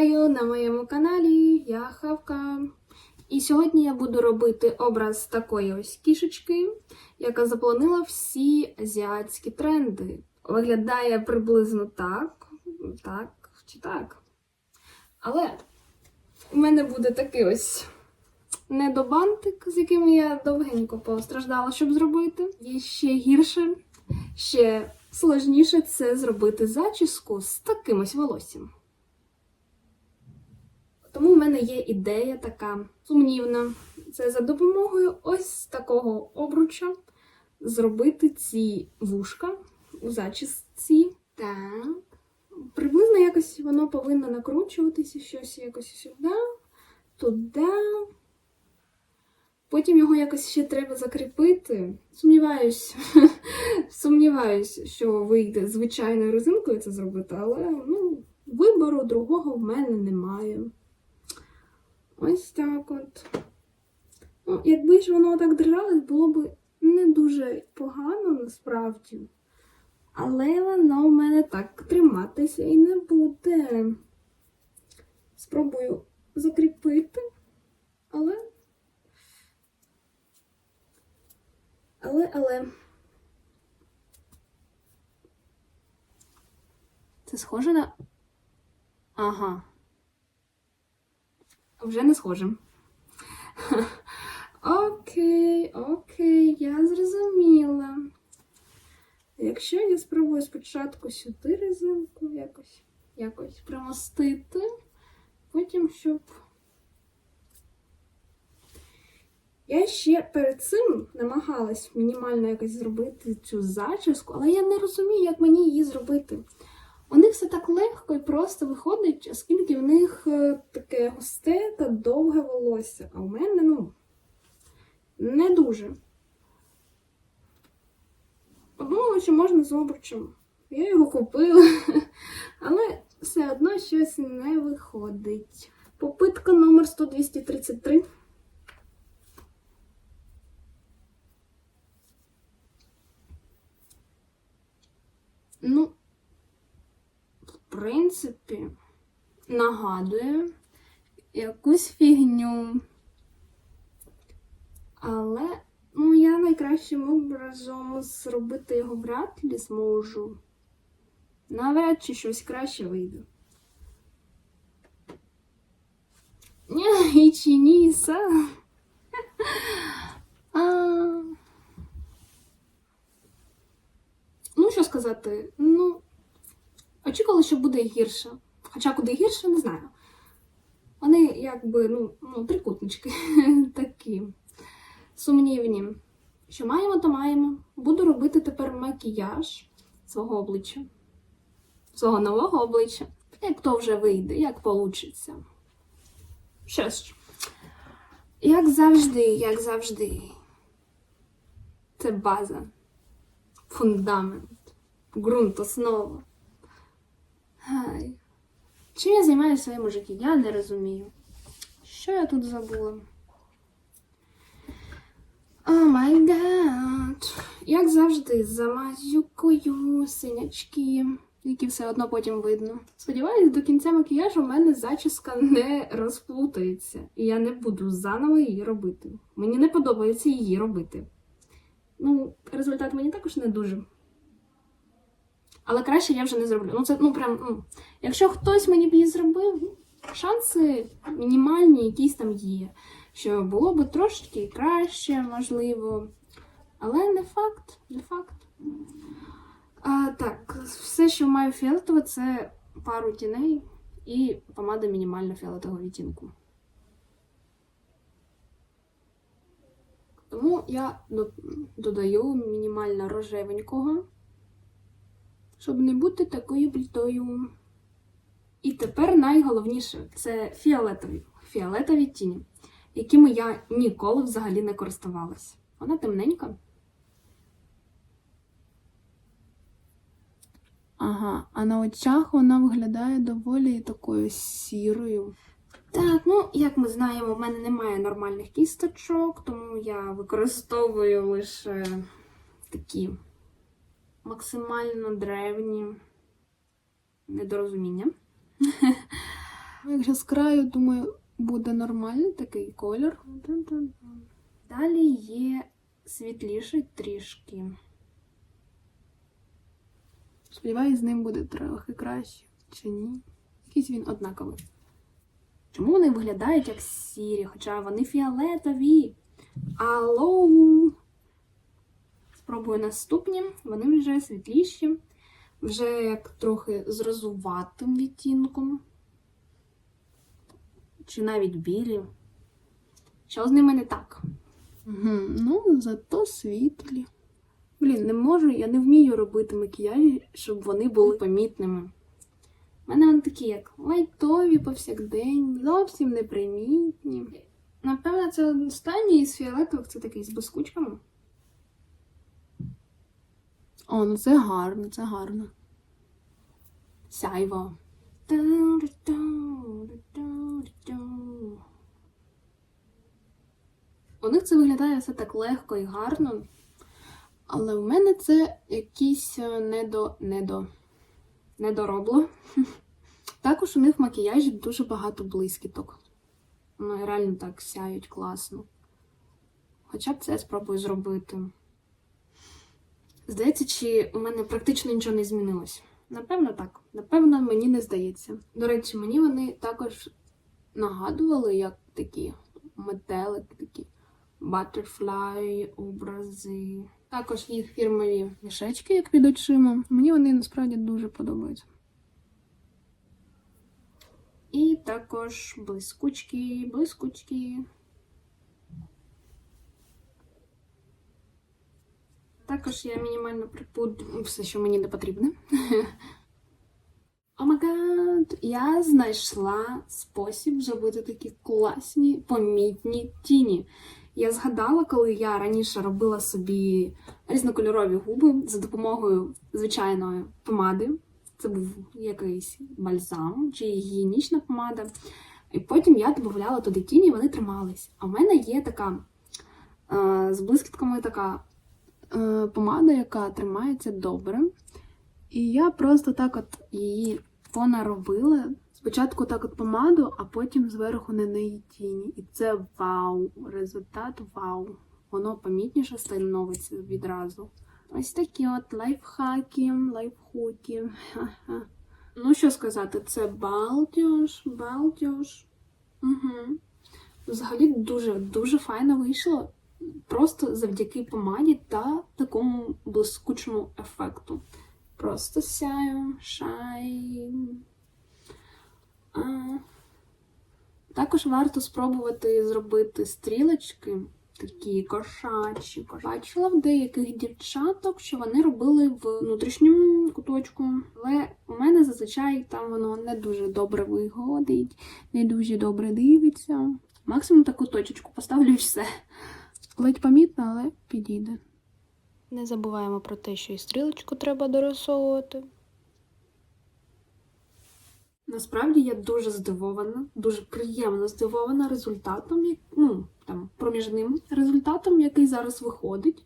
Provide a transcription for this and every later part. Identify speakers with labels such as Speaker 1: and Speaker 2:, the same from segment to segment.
Speaker 1: Вітаю на моєму каналі, я Хавка. І сьогодні я буду робити образ такої ось кішечки, яка заполонила всі азіатські тренди. Виглядає приблизно так, так чи так. Але у мене буде такий ось недобантик, з яким я довгенько постраждала, щоб зробити. Є ще гірше, ще сложніше це зробити зачіску з таким ось волоссям. Тому в мене є ідея така сумнівна. Це за допомогою ось такого обруча зробити ці вушка у зачісці. Так. Приблизно якось воно повинно накручуватися щось якось сюди, туди. Потім його якось ще треба закріпити. Сумніваюсь, сумніваюсь, що вийде звичайною резинкою це зробити, але ну, вибору другого в мене немає. Ось так от. Ну, якби ж воно так дрижалось, було б не дуже погано насправді. Але воно в мене так триматися і не буде. Спробую закріпити, але. Але, але. Це схоже на. Ага. Вже не схоже. Окей, окей, я зрозуміла. Якщо я спробую спочатку сюди резинку якось, якось примостити, потім щоб. Я ще перед цим намагалась мінімально якось зробити цю зачіску, але я не розумію, як мені її зробити. У них все так легко і просто виходить, оскільки в них е, таке густе та довге волосся. А у мене, ну, не дуже. Подумала, можна з обручем. Я його купила, але все одно щось не виходить. Попитка номер 100 принципі, нагадує якусь фігню. Але, ну, я найкращим образом зробити його вряд ли зможу. Навряд чи щось краще вийде. Ні, чи ні. А... Ну, що сказати, ну, очікувала, що буде гірше. Хоча куди гірше, не знаю. Вони якби, ну, ну трикутнички такі сумнівні. Що маємо, то маємо. Буду робити тепер макіяж свого обличчя, свого нового обличчя. Як то вже вийде, як получиться. Що ж, як завжди, як завжди. Це база, фундамент, ґрунт, основа. Чим я займаюся в своєму житті? Я не розумію. Що я тут забула? О май гад. Як завжди, замазюкою синячки, які все одно потім видно. Сподіваюсь, до кінця макіяжу в мене зачіска не розплутається, і я не буду заново її робити. Мені не подобається її робити. Ну, результат мені також не дуже. Але краще я вже не зроблю. Ну, це, ну, прям, ну, якщо хтось мені б її зробив, ну, шанси мінімальні якісь там є. Що було б трошки краще, можливо. Але не факт, не факт. А, так, все, що маю фіолетове, це пару тіней і помада мінімально фіолетового відтінку. Тому я додаю мінімально рожевенького щоб не бути такою блідою. І тепер найголовніше це фіолетові, фіолетові тіні, якими я ніколи взагалі не користувалась. Вона темненька. Ага, а на очах вона виглядає доволі такою сірою. Так, ну, як ми знаємо, в мене немає нормальних кісточок, тому я використовую лише такі максимально древні недорозуміння. Якщо з краю, думаю, буде нормальний такий колір. Далі є світліший трішки. Сподіваюсь, з ним буде трохи краще, чи ні. Якийсь він однаковий. Чому вони виглядають як сірі, хоча вони фіолетові? Алло! Спробую наступні. Вони вже світліші, вже як трохи з розуватим відтінком. Чи навіть білі. Що з ними не так? Угу, ну, зато світлі. Блін, не можу, я не вмію робити макіяжі, щоб вони були помітними. У мене вони такі, як лайтові, повсякденні, зовсім непримітні. Напевно, це останній із фіолетових, це такий з блискучками. О, ну це гарно, це гарно. Сяйво. У них це виглядає все так легко і гарно. Але в мене це якийсь е, недо, недо, недоробло. Також у них в макіяжі дуже багато блискіток. Ну, реально так сяють класно. Хоча б це я спробую зробити. Здається, чи у мене практично нічого не змінилось? Напевно, так. Напевно, мені не здається. До речі, мені вони також нагадували, як такі метелики, такі butterfly образи. Також їх фірмові мішечки, як під очима. Мені вони насправді дуже подобаються. І також блискучки, блискучки. Також я мінімально припудрю все, що мені не потрібне. Омагад! Я знайшла спосіб зробити такі класні помітні тіні. Я згадала, коли я раніше робила собі різнокольорові губи за допомогою звичайної помади. Це був якийсь бальзам чи гігієнічна помада. І потім я додавала туди тіні, і вони тримались. А в мене є така е, з блискітками така помада, яка тримається добре. І я просто так от її понаробила. Спочатку так от помаду, а потім зверху на неї тіні. І це вау! Результат вау! Воно помітніше становиться відразу. Ось такі от лайфхаки, лайфхуки. Ну, що сказати, це балдюж, балдюж. Угу. Взагалі дуже-дуже файно вийшло. Просто завдяки помаді та такому блискучому ефекту. Просто сяю, шай. А. Також варто спробувати зробити стрілочки, такі кошачі. Бачила в деяких дівчаток, що вони робили в внутрішньому куточку. Але у мене зазвичай там воно не дуже добре виходить, не дуже добре дивиться. Максимум таку точечку поставлю і все. Ледь помітно, але підійде.
Speaker 2: Не забуваємо про те, що і стрілочку треба дорисовувати.
Speaker 1: Насправді я дуже здивована, дуже приємно здивована результатом, ну, там, проміжним результатом, який зараз виходить.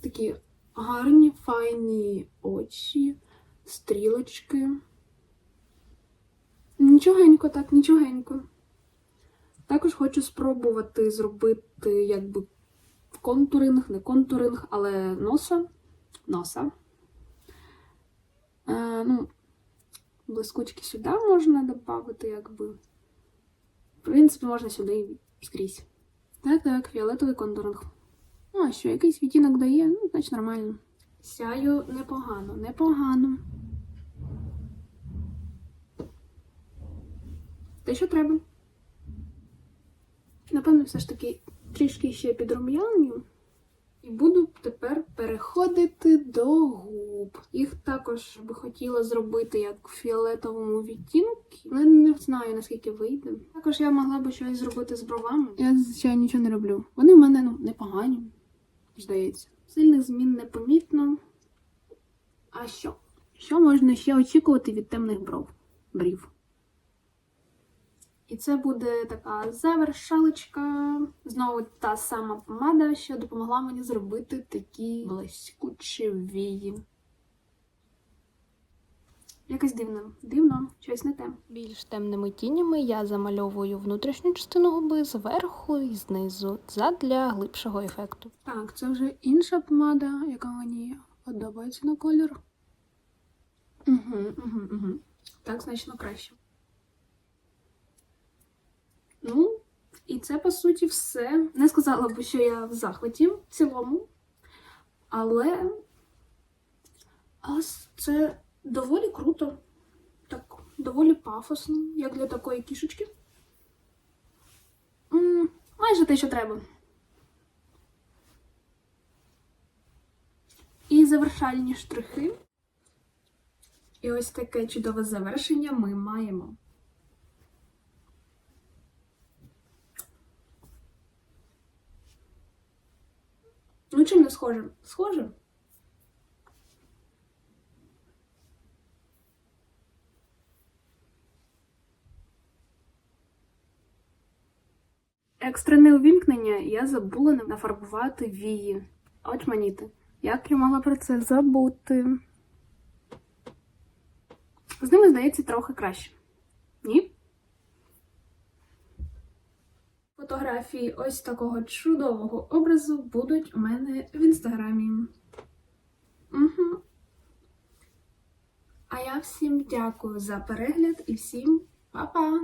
Speaker 1: Такі гарні, файні очі, стрілочки. Нічогенько, так, нічогенько. Також хочу спробувати зробити якби контуринг, не контуринг, але носа. Носа. Е, ну, блискучки сюди можна додати, якби. В принципі, можна сюди і скрізь. Так, так, фіолетовий контуринг. Ну, а що, якийсь відтінок дає, ну, значить нормально. Сяю непогано, непогано. Те, що треба. Напевно, все ж таки трішки ще підрум'яню. І буду тепер переходити до губ. Їх також би хотіла зробити як в фіолетовому відтінку, але не знаю наскільки вийде. Також я могла би щось зробити з бровами. Я звичайно нічого не роблю. Вони в мене ну, непогані, здається. Сильних змін непомітно. А що? Що можна ще очікувати від темних бров? Брів? Це буде така завершалочка. Знову та сама помада, що допомогла мені зробити такі блискучі вії. Якось дивно. Дивно, щось не те.
Speaker 2: Більш темними тінями я замальовую внутрішню частину губи зверху і знизу, задля глибшого ефекту.
Speaker 1: Так, це вже інша помада, яка мені подобається на колір. Угу, угу, угу. Так значно краще. Ну, і це по суті все. Не сказала б, що я в захваті в цілому. Але. Але це доволі круто. Так, доволі пафосно, як для такої кішечки. Майже те, що треба. І завершальні штрихи. І ось таке чудове завершення ми маємо. Ну, чим не схоже? Схоже. Екстрене увімкнення я забула нафарбувати вії. Очманіти. Як я мала про це забути? З ними, здається, трохи краще. Ні? Фотографії ось такого чудового образу будуть у мене в інстаграмі. Угу. А я всім дякую за перегляд і всім па-па!